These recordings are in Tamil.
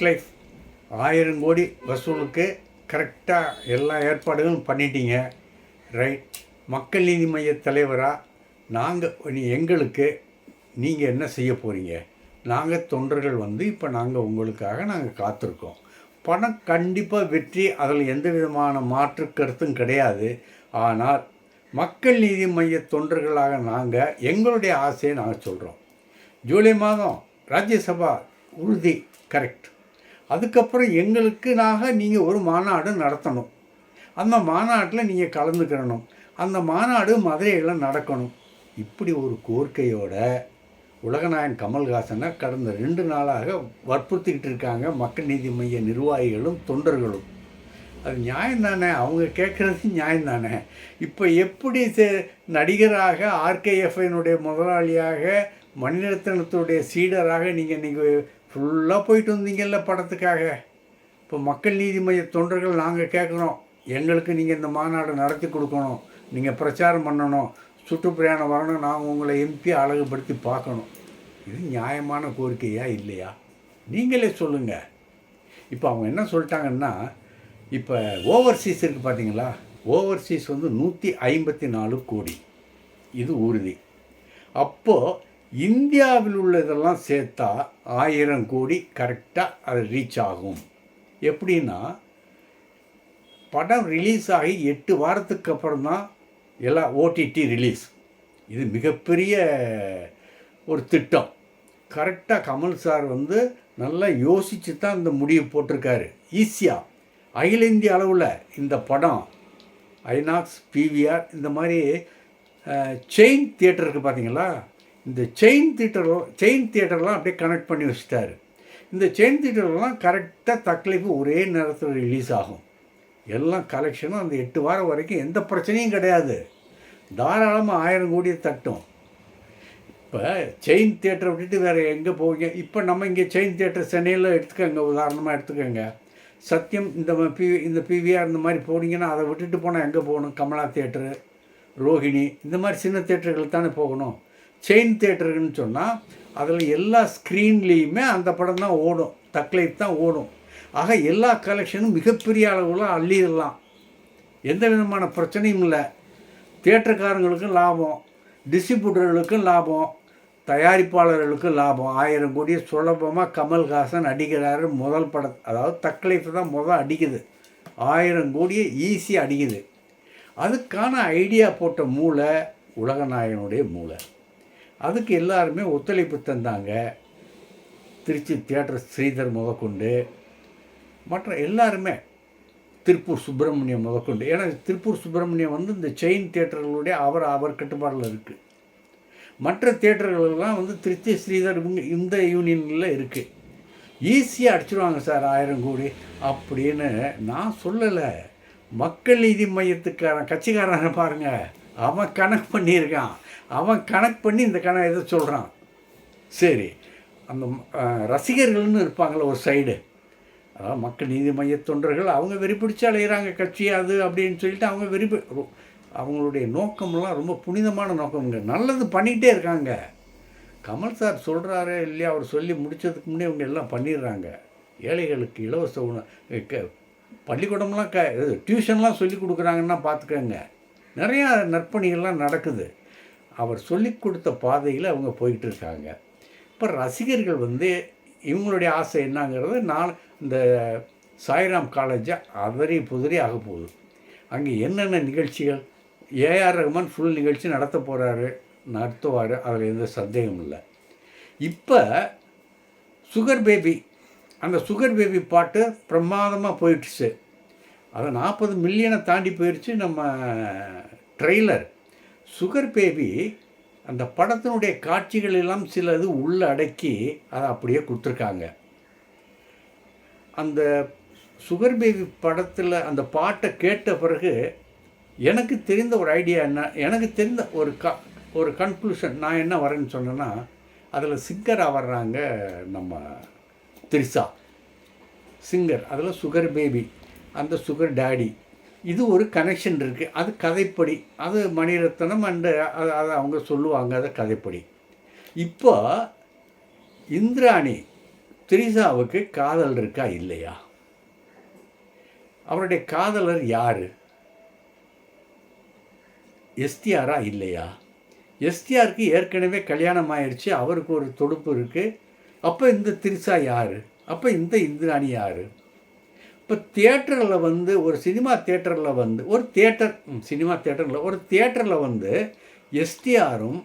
தக் லைஃப் ஆயிரம் கோடி வசூலுக்கு கரெக்டாக எல்லா ஏற்பாடுகளும் பண்ணிட்டீங்க. ரைட் மக்கள் நீதி மைய தலைவராக நாங்கள் எங்களுக்கு நீங்கள் என்ன செய்ய போகிறீங்க நாங்கள் தொண்டர்கள் வந்து இப்போ நாங்கள் உங்களுக்காக நாங்கள் காத்திருக்கோம். பணம் கண்டிப்பாக வெற்றி அதில் எந்த விதமான மாற்று கருத்தும் கிடையாது. ஆனால் மக்கள் நீதி மைய தொண்டர்களாக நாங்கள் எங்களுடைய ஆசையை நாங்கள் சொல்கிறோம் ஜூலை மாதம் ராஜ்யசபா உறுதி கரெக்ட் அதுக்கப்புறம் எங்களுக்கு நாங்கள் நீங்கள் ஒரு மாநாடு நடத்தணும். அந்த மாநாட்டில் நீங்கள் கலந்துக்கிறணும் அந்த மாநாடு மதுரையில் நடக்கணும். இப்படி ஒரு கோரிக்கையோட உலகநாயன் கமல்ஹாசனை கடந்த ரெண்டு நாளாக வற்புறுத்திக்கிட்டு இருக்காங்க மக்கள் நீதி மைய நிர்வாகிகளும் தொண்டர்களும். அது நியாயம் தானே? அவங்க கேட்குறது நியாயம் தானே? இப்போ எப்படி செ- நடிகராக ஆர்கேஎஃப்ஐனுடைய முதலாளியாக மணிரத்னத்துடைய சீடராக நீங்கள் நீங்கள் ஃபுல்லாக போயிட்டு வந்தீங்கல்ல படத்துக்காக. இப்போ மக்கள் நீதி மைய தொண்டர்கள் நாங்கள் கேட்குறோம் எங்களுக்கு நீங்கள் இந்த மாநாடு நடத்தி கொடுக்கணும். நீங்கள் பிரச்சாரம் பண்ணணும். சுற்றுப்பிரயாணம் வரணும். நாங்கள் உங்களை எம்பி அழகுபடுத்தி பார்க்கணும். இது நியாயமான கோரிக்கையா இல்லையா? நீங்களே சொல்லுங்கள் இப்போ அவங்க என்ன சொல்லிட்டாங்கன்னா இப்போ ஓவர்சீஸ் இருக்குது பார்த்தீங்களா? ஓவர்சீஸ் வந்து நூற்றி ஐம்பத்தி நாலு கோடி. இது உறுதி. அப்போது இந்தியாவில் உள்ளதெல்லாம் சேர்த்தா ஆயிரம் கோடி கரெக்டாக அது ரீச் ஆகும். எப்படின்னா படம் ரிலீஸ் ஆகி எட்டு வாரத்துக்கு அப்புறம் தான் எல்லாம் ஓடிடி ரிலீஸ் இது மிகப்பெரிய ஒரு திட்டம். கரெக்டாக கமல் சார் வந்து நல்லா யோசித்து தான் இந்த முடிவு போட்டிருக்காரு. ஈஸியாக அகில இந்திய அளவில் இந்த படம் ஐநாக்ஸ் பிவிஆர் இந்த மாதிரி செயின் தியேட்டருக்கு பார்த்தீங்களா இந்த செயின் தியேட்டர்லாம் செயின் தியேட்டர்லாம் அப்படியே கனெக்ட் பண்ணி வச்சுட்டாரு. இந்த செயின் தியேட்டர்லாம் கரெக்டாக தக்லைஃபு ஒரே நேரத்தில் ரிலீஸ் ஆகும். எல்லாம் கலெக்ஷனும் அந்த எட்டு வாரம் வரைக்கும் எந்த பிரச்சனையும் கிடையாது. தாராளமாக ஆயிரம் கோடியை தட்டும். இப்போ செயின் தியேட்டரை விட்டுட்டு வேறு எங்கே போவீங்க? இப்போ நம்ம இங்கே செயின் தியேட்டர் சென்னையில் எடுத்துக்கோங்க உதாரணமாக எடுத்துக்கோங்க. சத்யம் இந்த ம- பி இந்த பிவிஆர் இந்த மாதிரி போனீங்கன்னா அதை விட்டுட்டு போனால் எங்கே போகணும்? கமலா தியேட்டரு ரோஹிணி இந்த மாதிரி சின்ன தேட்டர்கள் தானே போகணும்? செயின் தேட்டருக்குன்னு சொன்னால் அதில் எல்லா ஸ்க்ரீன்லேயுமே அந்த படம் தான் ஓடும். தக்லைஃப் தான் ஓடும். ஆக எல்லா கலெக்ஷனும் மிகப்பெரிய அளவில் அள்ளிடலாம். எந்த விதமான பிரச்சனையும் இல்லை. தேட்டருக்காரங்களுக்கும் லாபம். டிஸ்ட்ரிபியூட்டர்களுக்கும் லாபம். தயாரிப்பாளர்களுக்கும் லாபம். ஆயிரம் கோடியை சுலபமாக கமல்ஹாசன் அடிக்கிறாரு முதல் படம். அதாவது தக்லைஃப் தான் முதல் அடிக்குது. ஆயிரம் கோடியை ஈஸியாக அடிக்குது. அதுக்கான ஐடியா போட்ட மூளை உலகநாயகனுடைய மூளை. அதுக்கு எல்லாருமே ஒத்துழைப்பு தந்தாங்க. திருச்சி தியேட்டர் ஸ்ரீதர் முதற்கொண்டு மற்ற எல்லாருமே திருப்பூர் சுப்பிரமணியம் முதற்கொண்டு. ஏன்னா திருப்பூர் சுப்பிரமணியம் வந்து இந்த செயின் தியேட்டர்களுடைய அவர் அவர் கட்டுப்பாடில் இருக்குது மற்ற தியேட்டர்களெல்லாம் வந்து திருச்சி ஸ்ரீதர் இவங்க இந்த யூனியனில் இருக்குது ஈஸியாக அடிச்சிருவாங்க சார் ஆயிரம் கோடி அப்படின்னு நான் சொல்லலை. மக்கள் நீதி மையத்துக்காரன் கட்சிக்காரனை பாருங்கள் அவன் கணக்கு பண்ணியிருக்கான். அவன் கணக்கு பண்ணி இந்த கணக்கு இதை சொல்கிறான் சரி. அந்த ரசிகர்கள்னு இருப்பாங்களே ஒரு சைடு. அதாவது மக்கள் நீதி மைய தொண்டர்கள் அவங்க வெறிப்பிடிச்சு அலையிறாங்க கட்சி அது அப்படின்னு சொல்லிட்டு அவங்க வெறி அவங்களுடைய நோக்கம்லாம் ரொம்ப புனிதமான நோக்கம்ங்க. நல்லது பண்ணிகிட்டே இருக்காங்க. கமல் சார் சொல்கிறாரு இல்லையா? அவர் சொல்லி முடிச்சதுக்கு முன்னே இவங்க எல்லாம் பண்ணிடுறாங்க. ஏழைகளுக்கு இலவச உணவு க பள்ளிக்கூடம்லாம் க டியூஷன்லாம் சொல்லி கொடுக்குறாங்கன்னா பார்த்துக்கோங்க நிறையா நற்பணிகள்லாம் நடக்குது. அவர் சொல்லி கொடுத்த பாதையில் அவங்க போயிட்டு இருக்காங்க இப்போ ரசிகர்கள் வந்து இவங்களுடைய ஆசை என்னங்கிறது நான் இந்த சாய்ராம் காலேஜை அதறி புதறி ஆக போகுது. அங்கே என்னென்ன நிகழ்ச்சிகள்? ஏஆர் ரஹ்மான் ஃபுல் நிகழ்ச்சி நடத்த போகிறாரு நடத்துவார் அதில் எந்த சந்தேகம் இல்லை. இப்போ சுகர் பேபி அந்த சுகர் பேபி பாட்டு பிரமாதமாக போயிடுச்சு அதை நாற்பது மில்லியனை தாண்டி போயிடுச்சு நம்ம ட்ரெய்லர் சுகர் பேபி அந்த படத்தினுடைய காட்சிகள் எல்லாம் சிலது உள்ள அடக்கி அதை அப்படியே கொடுத்துருக்காங்க. அந்த சுகர் பேபி படத்தில் அந்த பாட்டை கேட்ட பிறகு எனக்கு தெரிந்த ஒரு ஐடியா என்ன எனக்கு தெரிந்த ஒரு க ஒரு கன்க்ளூஷன் நான் என்ன வரேன்னு சொன்னேன்னா அதில் சிங்கராக வர்றாங்க நம்ம திரிசா சிங்கர் அதில் சுகர் பேபி அந்த சுகர் டேடி இது ஒரு கனெக்ஷன் இருக்குது அது கதைப்படி. அது மணிரத்னம் அண்டு அதை அவங்க சொல்லுவாங்க அதை கதைப்படி. இப்போ இந்திராணி திரிசாவுக்கு காதல் இருக்கா இல்லையா? அவருடைய காதலர் யார்? எஸ்டிஆரா இல்லையா? எஸ்டிஆருக்கு ஏற்கனவே கல்யாணம் ஆயிடுச்சு அவருக்கு ஒரு தொடுப்பு இருக்குது அப்போ இந்த திரிசா யார்? அப்போ இந்த இந்திராணி யார்? இப்போ தியேட்டரில் வந்து ஒரு சினிமா தியேட்டரில் வந்து ஒரு தியேட்டர் சினிமா தியேட்டரில் ஒரு தியேட்டரில் வந்து எஸ்டிஆரும்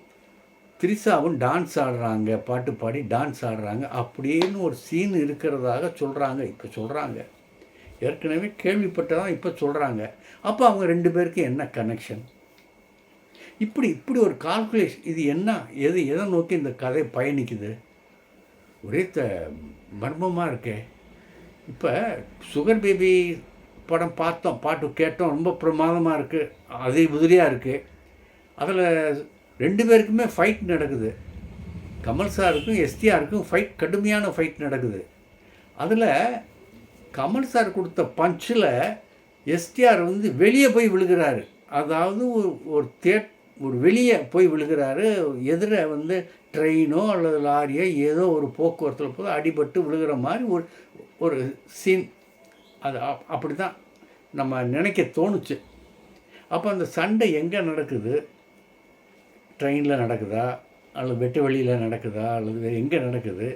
திரிசாவும் டான்ஸ் ஆடுறாங்க பாட்டு பாடி டான்ஸ் ஆடுறாங்க அப்படின்னு ஒரு சீன் இருக்கிறதாக சொல்கிறாங்க இப்போ சொல்கிறாங்க ஏற்கனவே கேள்விப்பட்டதான் இப்போ சொல்கிறாங்க அப்போ அவங்க ரெண்டு பேருக்கு என்ன கனெக்ஷன் இப்படி இப்படி ஒரு கால்குலேஷன் இது என்ன எது எதை நோக்கி இந்த கதை பயணிக்குது? ஒரே த மர்மமாக இருக்கே. இப்போ சுகர் பேபி படம் பார்த்தோம் பாட்டு கேட்டோம் ரொம்ப பிரமாதமாக இருக்குது அதே உதிரியாக இருக்குது அதில் ரெண்டு பேருக்குமே ஃபைட் நடக்குது. கமல் சாருக்கும் எஸ்டிஆருக்கும் ஃபைட் கடுமையான ஃபைட் நடக்குது. அதில் கமல் சார் கொடுத்த பஞ்சில் எஸ்டிஆர் வந்து வெளியே போய் விழுகிறாரு. அதாவது ஒரு ஒரு தேட் ஒரு வெளியே போய் விழுகிறாரு. எதிர வந்து ட்ரெயினோ அல்லது லாரியோ ஏதோ ஒரு போக்குவரத்தில் போது அடிபட்டு விழுகிற மாதிரி ஒரு ஒரு சீன் அது அப் அப்படி தான் நம்ம நினைக்க தோணுச்சு. அப்போ அந்த சண்டை எங்கே நடக்குது? ட்ரெயினில் நடக்குதா? அல்லது வெட்டு வெளியில் நடக்குதா? அல்லது எங்கே நடக்குது?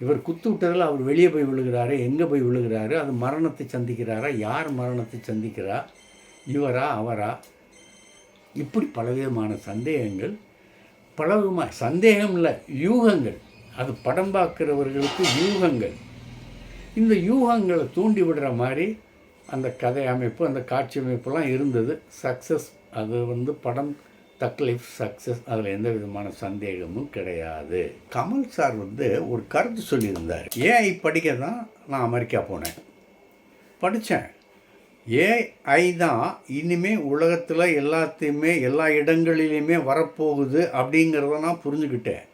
இவர் குத்து விட்டதில் அவர் வெளியே போய் விழுகிறாரு எங்கே போய் விழுகிறாரு? அது மரணத்தை சந்திக்கிறாரா? யார் மரணத்தை சந்திக்கிறா? இவரா? அவரா? இப்படி பலவிதமான சந்தேகங்கள் பலவிதமாக சந்தேகம் இல்லை யூகங்கள். அது படம் பார்க்குறவர்களுக்கு யூகங்கள். இந்த யூகங்களை தூண்டி விடுற மாதிரி அந்த கதை அமைப்பு அந்த காட்சி அமைப்புலாம் இருந்தது. சக்ஸஸ் அது வந்து படம் தக்லீஃப் சக்ஸஸ் அதில் எந்த விதமான சந்தேகமும் கிடையாது. கமல் சார் வந்து ஒரு கருத்து சொல்லியிருந்தார். ஏஐ படிக்க தான் நான் அமெரிக்கா போனேன். படித்தேன் ஏஐ தான் இனிமேல் உலகத்தில் எல்லாத்தையுமே எல்லா இடங்களிலையுமே வரப்போகுது அப்படிங்கிறத நான் புரிஞ்சுக்கிட்டேன்.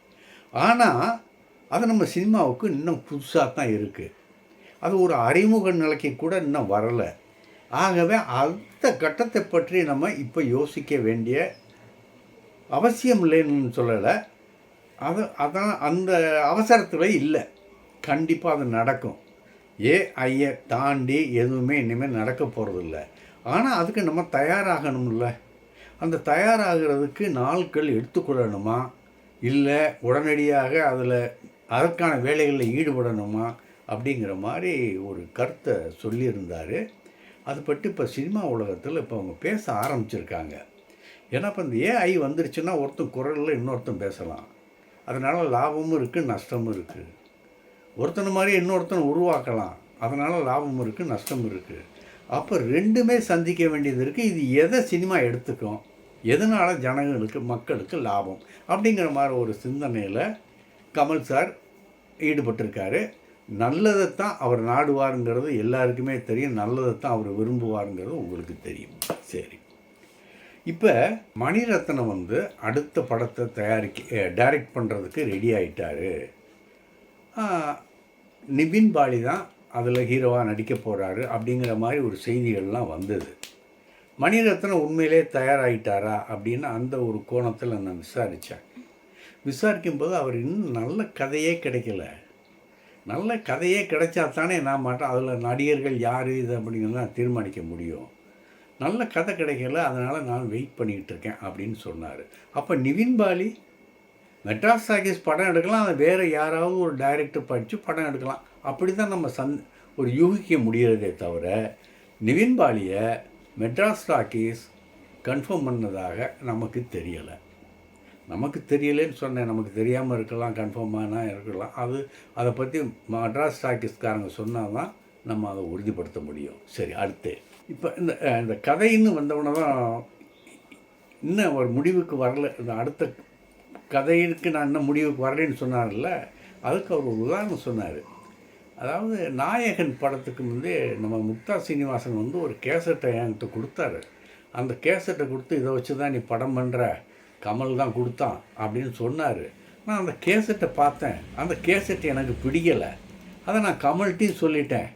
ஆனால் அது நம்ம சினிமாவுக்கு இன்னும் புதுசாக தான் இருக்குது அது ஒரு அறிமுக நிலைக்கு கூட இன்னும் வரலை. ஆகவே அந்த கட்டத்தை பற்றி நம்ம இப்போ யோசிக்க வேண்டிய அவசியம் இல்லைன்னு சொல்லலை. அது அதான் அந்த அவசரத்தில் இல்லை. கண்டிப்பாக அது நடக்கும். ஏஐயை தாண்டி எதுவுமே இனிமேல் நடக்க போகிறதில்ல ஆனால் அதுக்கு நம்ம தயாராகணும்ல. அந்த தயாராகிறதுக்கு நாட்கள் எடுத்துக்கொள்ளணுமா? இல்லை உடனடியாக அதில் அதற்கான வேலைகளில் ஈடுபடணுமா? அப்படிங்கிற மாதிரி ஒரு கருத்தை சொல்லியிருந்தார். அது பற்றி இப்போ சினிமா உலகத்தில் இப்போ அவங்க பேச ஆரம்பிச்சிருக்காங்க. ஏன்னா இப்போ இந்த ஏஐ வந்துருச்சுன்னா ஒருத்தன் குரலில் இன்னொருத்தன் பேசலாம். அதனால் லாபமும் இருக்குது நஷ்டமும் இருக்குது ஒருத்தனை மாதிரி இன்னொருத்தனை உருவாக்கலாம். அதனால் லாபமும் இருக்குது நஷ்டமும் இருக்குது அப்போ ரெண்டுமே சந்திக்க வேண்டியது இருக்குது இது எதை சினிமா எடுத்துக்கும்? எதனால் ஜனங்களுக்கு மக்களுக்கு லாபம்? அப்படிங்கிற மாதிரி ஒரு சிந்தனையில் கமல் சார் ஈடுபட்டிருக்காரு. நல்லதைத்தான் அவர் நாடுவாருங்கிறது எல்லாருக்குமே தெரியும். நல்லதைத்தான் அவர் விரும்புவாருங்கிறது உங்களுக்கு தெரியும். சரி. இப்போ மணிரத்னம் வந்து அடுத்த படத்தை தயாரிக்க டைரக்ட் பண்ணுறதுக்கு ரெடி ஆகிட்டார் நிபின் பாலி தான் அதில் ஹீரோவாக நடிக்க போகிறாரு அப்படிங்கிற மாதிரி ஒரு செய்திகள்லாம் வந்தது. மணிரத்னம் உண்மையிலே தயாராகிட்டாரா அப்படின்னு அந்த ஒரு கோணத்தில் நான் விசாரித்தேன் விசாரிக்கும்போது அவர் இன்னும் நல்ல கதையே கிடைக்கல. நல்ல கதையே கிடைச்சா தானே நான் மாட்டேன். அதில் நடிகர்கள் யார் இது அப்படிங்கிறத நான் தீர்மானிக்க முடியும். நல்ல கதை கிடைக்கல அதனால் நான் வெயிட் பண்ணிக்கிட்டு இருக்கேன் அப்படின்னு சொன்னார். அப்போ நிவின் பாலி மெட்ராஸ் டாக்கீஸ் படம் எடுக்கலாம் அதை வேறு யாராவது ஒரு டைரக்டர் படித்து படம் எடுக்கலாம். அப்படி தான் நம்ம சந் ஒரு யூகிக்க முடிகிறதே தவிர நிவின் பாலியை மெட்ராஸ் டாக்கீஸ் கன்ஃபார்ம் பண்ணதாக நமக்கு தெரியலை. நமக்கு தெரியலேன்னு சொன்னேன். நமக்கு தெரியாமல் இருக்கலாம் கன்ஃபார்மாக இருக்கலாம். அது அதை பற்றி மட்ராஸ் டாக்கீஸ்காரங்க சொன்னால் தான் நம்ம அதை உறுதிப்படுத்த முடியும். சரி அடுத்து. இப்போ இந்த இந்த கதைன்னு வந்தவுடனே தான் இன்னும் ஒரு முடிவுக்கு வரல. இந்த அடுத்த கதைக்கு நான் இன்னும் முடிவுக்கு வரலைன்னு சொன்னார்ல. அதுக்கு அவர் ஒரு உதாரணம் சொன்னார். அதாவது நாயகன் படத்துக்கு வந்து நம்ம முக்தா சீனிவாசன் வந்து ஒரு கேசட்டை என்கிட்ட கொடுத்தாரு. அந்த கேசட்டை கொடுத்து இதை வச்சு தான் நீ படம் பண்ணுற கமல் தான் கொடுத்தான் அப்படின்னு சொன்னார். நான் அந்த கேசட்டை பார்த்தேன். அந்த கேசட் எனக்கு பிடிக்கலை. அதை நான் கமல்கிட்டையும் சொல்லிட்டேன்.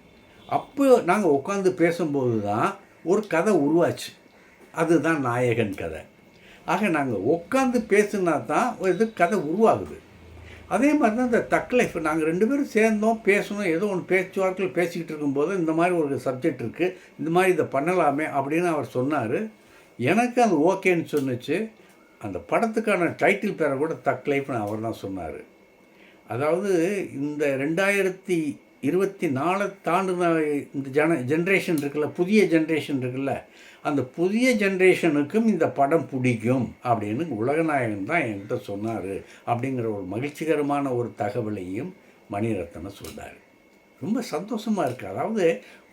அப்போ நாங்கள் உட்காந்து பேசும்போது தான் ஒரு கதை உருவாச்சு. அதுதான் நாயகன் கதை. ஆக நாங்கள் உட்காந்து பேசுனா தான் இது கதை உருவாகுது. அதே மாதிரி தான் இந்த தக் லைஃப் நாங்கள் ரெண்டு பேரும் சேர்ந்தோம் பேசணும் ஏதோ ஒன்று பேச்சுவார்த்தையில் பேசிக்கிட்டு இருக்கும்போது இந்த மாதிரி ஒரு சப்ஜெக்ட் இருக்குது இந்த மாதிரி இதை பண்ணலாமே அப்படின்னு அவர் சொன்னார். எனக்கு அது ஓகேன்னு சொன்னுச்சு. அந்த படத்துக்கான டைட்டில் பேரை கூட தக் லைஃப்னு அவர் தான் சொன்னார். அதாவது இந்த ரெண்டாயிரத்தி இருபத்தி நாலு தாண்டின இந்த ஜன ஜென்ரேஷன் இருக்குல்ல புதிய ஜென்ரேஷன் இருக்குல்ல அந்த புதிய ஜென்ரேஷனுக்கும் இந்த படம் பிடிக்கும் அப்படின்னு உலகநாயகன் தான் என்கிட்ட சொன்னார் அப்படிங்கிற ஒரு மகிழ்ச்சிகரமான ஒரு தகவலையும் மணிரத்னம் சொன்னார். ரொம்ப சந்தோஷமாக இருக்குது அதாவது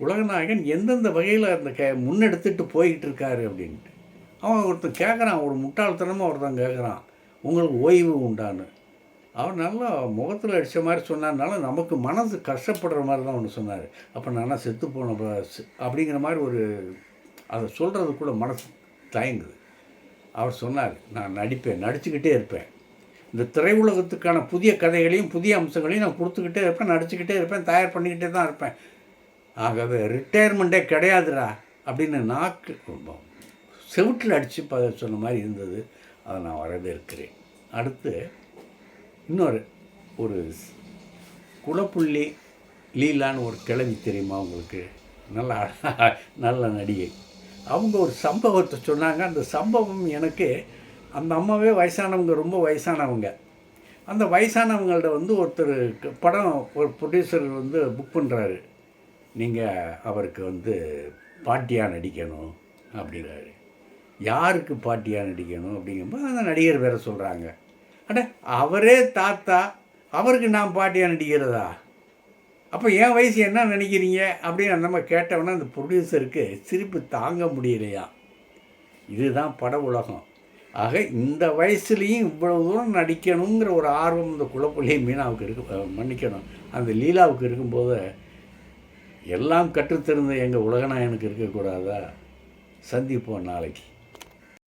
உலகநாயகன் எந்தெந்த வகையில் அந்த க முன்னெடுத்துட்டு போய்கிட்டு இருக்காரு அப்படின்ட்டு. அவன் ஒருத்தன் கேட்குறான் ஒரு முட்டாள்தனமாக ஒருத்தன் கேட்குறான் உங்களுக்கு ஓய்வு உண்டான்னு. அவர் நல்லா முகத்தில் அடித்த மாதிரி சொன்னார்னால நமக்கு மனது கஷ்டப்படுற மாதிரி தான் ஒன்று சொன்னார். அப்போ நானா செத்து போன அப்படிங்கிற மாதிரி ஒரு அதை சொல்கிறது கூட மனசு தயங்குது. அவர் சொன்னார் நான் நடிப்பேன் நடிச்சுக்கிட்டே இருப்பேன். இந்த திரையுலகத்துக்கான புதிய கதைகளையும் புதிய அம்சங்களையும் நான் கொடுத்துக்கிட்டே இருப்பேன் நடிச்சுக்கிட்டே இருப்பேன் தயார் பண்ணிக்கிட்டே தான் இருப்பேன். ஆகவே ரிட்டையர்மெண்ட்டே கிடையாதுடா அப்படின்னு நாக்கு செவுட்டில் அடித்து ப சொன்ன மாதிரி இருந்தது. அதை நான் வரவேற்கிறேன். அடுத்து இன்னொரு ஒரு குலப்புள்ளி லீலான்னு ஒரு கிழவி தெரியுமா உங்களுக்கு? நல்ல நல்ல நடிகை. அவங்க ஒரு சம்பவத்தை சொன்னாங்க. அந்த சம்பவம் எனக்கு அந்த அம்மாவே வயசானவங்க ரொம்ப வயசானவங்க. அந்த வயசானவங்கள்ட்ட வந்து ஒருத்தர் படம் ஒரு ப்ரொடியூசர் வந்து புக் பண்ணுறாரு நீங்கள் அவருக்கு வந்து பாட்டியாக நடிக்கணும் அப்படிங்கிறாரு யாருக்கு பாட்டியாக நடிக்கணும் அப்படிங்கும்போது அந்த நடிகர் வேற சொல்கிறாங்க அட அவரே தாத்தா அவருக்கு நான் பாட்டியாக நடிக்கிறதா? அப்போ என் வயசு என்ன நினைக்கிறீங்க? அப்படின்னு அந்த மாதிரி கேட்டவொன்னே அந்த ப்ரொடியூசருக்கு சிரிப்பு தாங்க முடியலையா? இதுதான் பட உலகம். ஆக இந்த வயசுலேயும் இவ்வளவு தூரம் நடிக்கணுங்கிற ஒரு ஆர்வம் இந்த குலப்புள்ளி மீனாவுக்கு இருக்கு மன்னிக்கணும். அந்த லீலாவுக்கு இருக்கும்போது எல்லாம் கற்றுத்திருந்த எங்கள் உலகநாயனுக்கு இருக்கக்கூடாதா? சந்திப்போம் நாளைக்கு.